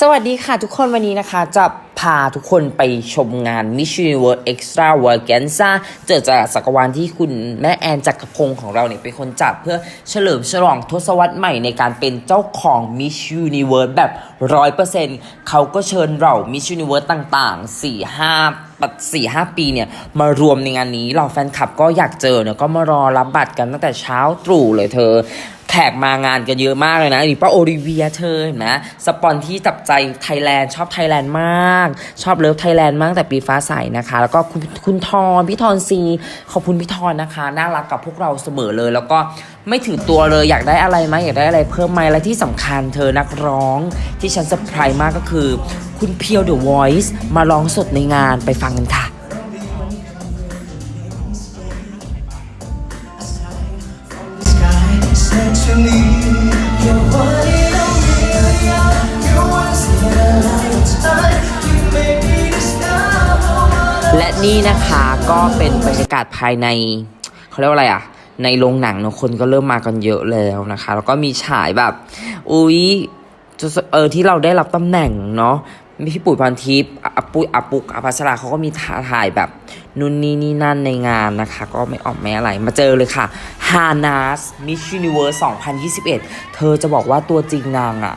สวัสดีค่ะทุกคนวันนี้นะคะ จะพาทุกคนไปชมงาน Miss Universe Extra v a g a n z a เจอจากสักวาลที่คุณแม่แอนจักรพงศ์ของเราเนี่ยเป็นคนจัดเพื่อเฉลิมฉลองทศวรรษใหม่ในการเป็นเจ้าของ Miss Universe แบบร้อยเปอร์เซ็นต์เขาก็เชิญเรา Miss Universe ต่างๆ 4 5ปัดสี่ห้าปีเนี่ย มารวมในงานนี้เราแฟนคลับก็อยากเจอเนี่ยก็มารอรับบัตรกันตั้งแต่เช้าตรู่เลยเธอ แขกมางานกันเยอะมากเลยนะนี่ป้าโอริเวียเธอเห็นไหมสปอนที่จับใจไทยแลนด์ชอบไทยแลนด์มาก ชอบเลิฟไทยแลนด์มากแต่ปีฟ้าใสนะคะ แล้วก็คุณคุณทอนพี่ทอนซีขอบคุณพี่ทอนนะคะ น่ารักกับพวกเราเสมอเลย แล้วก็ไม่ถือตัวเลยอยากได้อะไรไหมอยากได้อะไรเพิ่มไหมและที่สำคัญเธอนักร้องที่ฉันเซอร์ไพรส์มากก็คือ คุณเพียวเดอะวอยซ์มาร้องสดในงานไปฟังกันค่ะ และนี่นะคะก็เป็นบรรยากาศภายในเขาเรียกว่าอะไรอะในโรงหนังเนอะคนก็เริ่มมากันเยอะแล้วนะคะ แล้วก็มีฉายแบบ อุ๊ยเออที่เราได้รับตำแหน่งเนาะมีพี่ปุ๋ยพันทิพย์อปุ้ยอปุกอภัสราเขาก็มีถ่ายแบบนู่นนี่นี่นั่นในงานนะคะ ก็ไม่ออกไม่อะไร มาเจอเลยค่ะฮานาสมิช s ูนิเวอร์ส2021 เธอจะบอกว่าตัวจริงนางอะ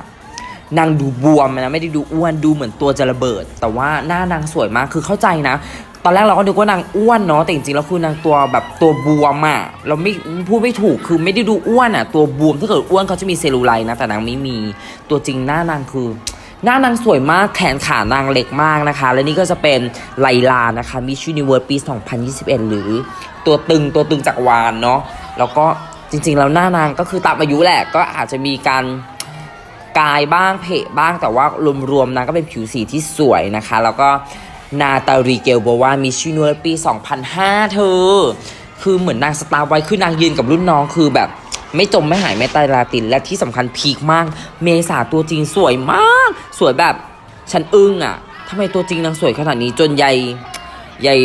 นางดูบวมนะไม่ได้ดูอ้วนดูเหมือนตัวจะระเบิด แต่ว่าหน้านางสวยมากคือเข้าใจนะ อนแรกเราก็นึกว่านางอ้วนเนาะแต่จริงๆแล้วคือนางตัวแบบตัวบวมอะ่ะเราไม่พูดไม่ถูกคือไม่ได้ดูอ้วนอะ่ะตัวบวมถ้าเกิดอ้วนเขาจะมีเซลลูไลท์นะแต่นางไม่มีตัวจริงหน้านางคือหน้านางสวยมากแขนขานางเล็กมากนะคะ และนี่ก็จะเป็นไลลานะคะมิช s ูนิเวิร์สปี 2021 หรือตัวตึงตัวตึงจักวาลเนาะแล้วก็จริงๆ แล้วหน้านางก็คือตามอายุแหละก็อาจจะมีการกายบ้างเพะบ้างแต่ว่ารวมๆนางก็เป็นผิวสีที่สวยนะคะ แล้วก็ นาตาลีเกลบอกว่ามิชินูปี 2005 เธอ คือเหมือนนางสตาร์ไว้คือนางยืนกับรุ่นน้องคือแบบไม่จมไม่หายไม่ตายลาติน และที่สำคัญพีคมาก เมษาตัวจริงสวยมาก สวยแบบฉันอึ้งอะทำไมตัวจริงนางสวยขนาดนี้จนใยยาย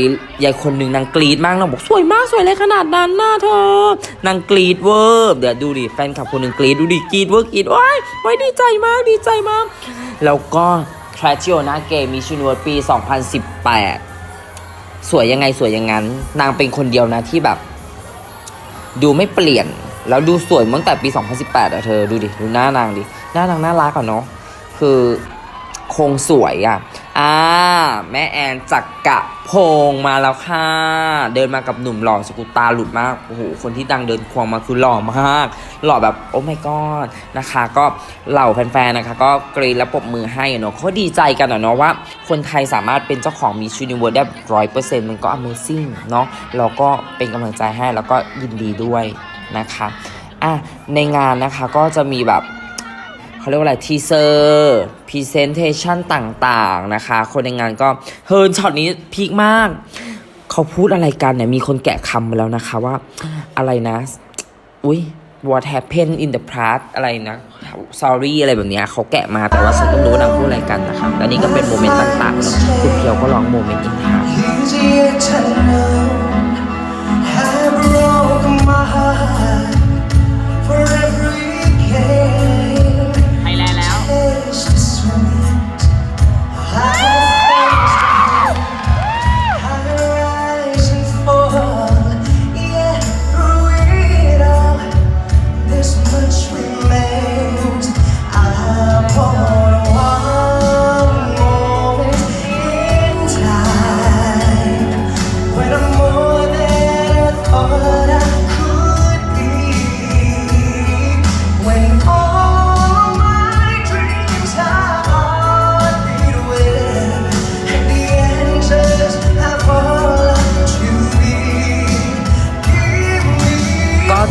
ยายคนหนึ่งนางกรีดมากนางบอกสวยมากสวยเลยขนาดนั้นนะเธอนางกรีดเวอร์เดี๋ยวดูดิแฟนคลับคนหนึ่งกรีดดูดิกรีดเวอร์กรีดว้ายว้ายดีใจมากดีใจมาก แล้วก็ c ิโอนาเกมิชูนวปี 2018 สวยยังไงสวยอย่างนั้น นางเป็นคนเดียวนะที่แบบ ดูไม่เปลี่ยน แล้วดูสวยตั้งแต่ปี 2018อะเธอดูดิ ดูหน้านางดิ หน้านางน่ารักอะเนาะคือคงสวยอะ อ่าแม่แอนจักกะพงมาแล้วค่ะ เดินมากับหนุ่มหล่อสกุตาหลุดมากโอ้โหคนที่ดังเดินควงมาคือหล่อมาก หล่อแบบโอ้ my god นะคะ ก็เหล่าแฟนๆนะคะ ก็กรีดและปรบมือให้เนาะเขาดีใจกันอะเนาะว่า คนไทยสามารถเป็นเจ้าของมีชูนิเวิร์ได้ร้อยเปอร์เซ็นต์มันก็ Amazing เนาะเราก็เป็นกำลังใจให้แล้วก็ยินดีด้วยนะคะอะในงานนะคะก็จะมีแบบ เขาเรียกว่าอะไรทีเซอร์พรีเซนเทชันต่างๆนะคะ คนในงานก็เฮิร์นช็อตนี้พีคมาก เขาพูดอะไรกันเนี่ย มีคนแกะคำมาแล้วนะคะว่าอะไรนะ อุ้ย what happened in the past อะไรนะ sorry อะไรแบบเนี้ยเขาแกะมาแต่ว่าฉันก็รู้ว่านางพูดอะไรกันนะคะและนี่ก็เป็นโมเมนต์ต่างๆนอะคุณเพียวก็ร้องโมเมนต์อินทา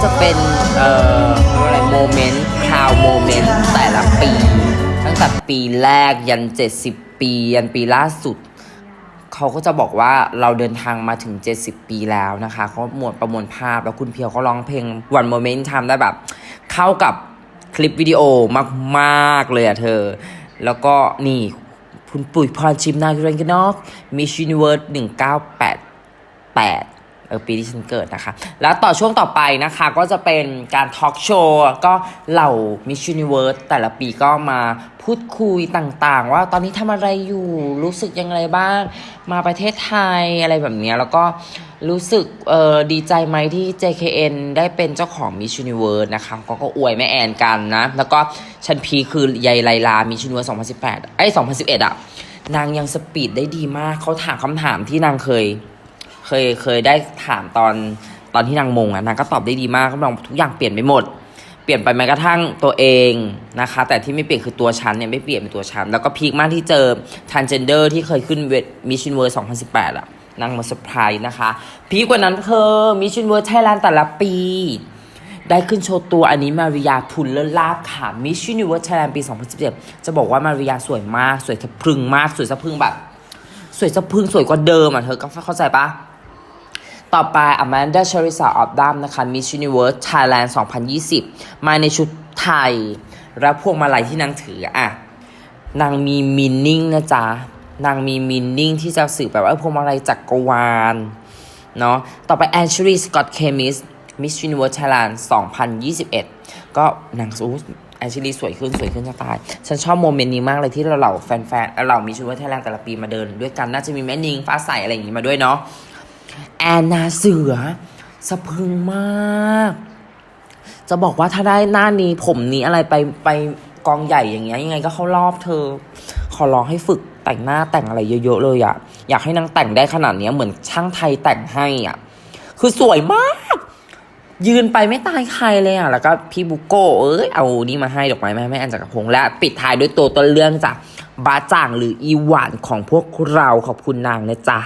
จะเป็นเอ่ออะไรโมเมนต์คราวโมเมนต์แต่ละปี ตั้งแต่ปีแรกยัน 70 ปี ยันปีล่าสุด เขาก็จะบอกว่าเราเดินทางมาถึง 70 ปีแล้วนะคะเขาหมวดประมวลภาพแล้วคุณเพียวเขาร้องเพลงวันโมเมนต์ทำได้แบบ เข้ากับคลิปวิดีโอมาก ๆ เลยอะเธอ แล้วก็นี่คุณปุ๋ยพรชิมนาคิรันกันนอกมิช s ูนิเวิร์ส1988เก้าแปดแปด อปีที่ฉันเกิดนะคะ แล้วต่อช่วงต่อไปนะคะก็จะเป็นการทอล์กโชว์ก็เหล่า Miss Universe แต่ละปีก็มาพูดคุยต่างๆ ว่าตอนนี้ทำอะไรอยู่รู้สึกยังไงบ้าง มาประเทศไทยอะไรแบบนี้แล้วก็รู้สึกเออดีใจไหมที่ JKN ได้เป็นเจ้าของ Miss Universe นะคะก็ก็อวยแม่แอนกันนะ แล้วก็ชันพีคือยายไลลา Miss Universe 2018ไอ้ย2011อะ นางยังสปีดได้ดีมากเขาถามคำถามที่นางเคย เคยเคยได้ถามตอนตอนที่นางมงอะนางก็ตอบได้ดีมากเขาบอกทุกอย่างเปลี่ยนไปหมด เปลี่ยนไปแม้กระทั่งตัวเองนะคะ แต่ที่ไม่เปลี่ยนคือตัวฉันเนี่ยไม่เปลี่ยนเป็นตัวฉัน แล้วก็พีคมากที่เจอ transgender ที่เคยขึ้นเวทมิชชันเวิร์ส2018อะนางมาเซอร์ไพรส์นะคะ พีคกว่านั้นคือมิชชันเวิร์ไทยแลนด์แต่ละปี ได้ขึ้นโชว์ตัวอันนี้มาริยาพุนเลิศลาบค่ะมิชชันเวิร์ไทยแลนด์ปี 2017 จะบอกว่ามาริยาสวยมาก สวยสะพรึงมาก สวยสะพรึงแบบ สวยสะพรึงสวยกว่าเดิมอะเธอก็เข้าใจปะ ต่อไป Amanda c h e r i s a o f d a m นะคะ Miss Universe Thailand 2020 มาในชุดไทย แล้วพวงมาลัยที่นางถืออะ นางมีมินนิ่งนะจ๊ะ นางมีมินนิ่งที่จะสื่อแบบว่าพวงมาลัยจักรวาล เนาะต่อไป a n s h l e y Scott Kemis Miss Universe Thailand 2021 ก็นางสู้แอนชิลีสวยขึ้นสวยขึ้นจะตาย ฉันชอบโมเมนต์นี้มากเลยที่เราเหล่าแฟนๆเรามีชูเวอร์ไทยแลนด์แต่ละปีมาเดิน ด้วยกันน่าจะมีแม่นิงฟ้าใสอะไรอย่างงี้มาด้วยเนาะ แอนนาเสือสะพึงมาก จะบอกว่าถ้าได้หน้านี้ผมนี้อะไรไปไปกองใหญ่อย่างเงี้ยยังไงก็เข้ารอบเธอ ขอร้องให้ฝึกแต่งหน้าแต่งอะไรเยอะๆเลยอะอยากให้นางแต่งได้ขนาดเนี้ยเหมือนช่างไทยแต่งให้อะคือสวยมาก ยืนไปไม่ตายใครเลยอะแล้วก็พี่บุโก้เอ้ยเอานี่มาให้ดอกไม้แมาให้แม่อันจักรพงษ์และปิดท้ายด้วยตัวต้นเรื่องจากบาจ่างหรืออีหวานของพวกเราขอบคุณนางนะจ๊ะ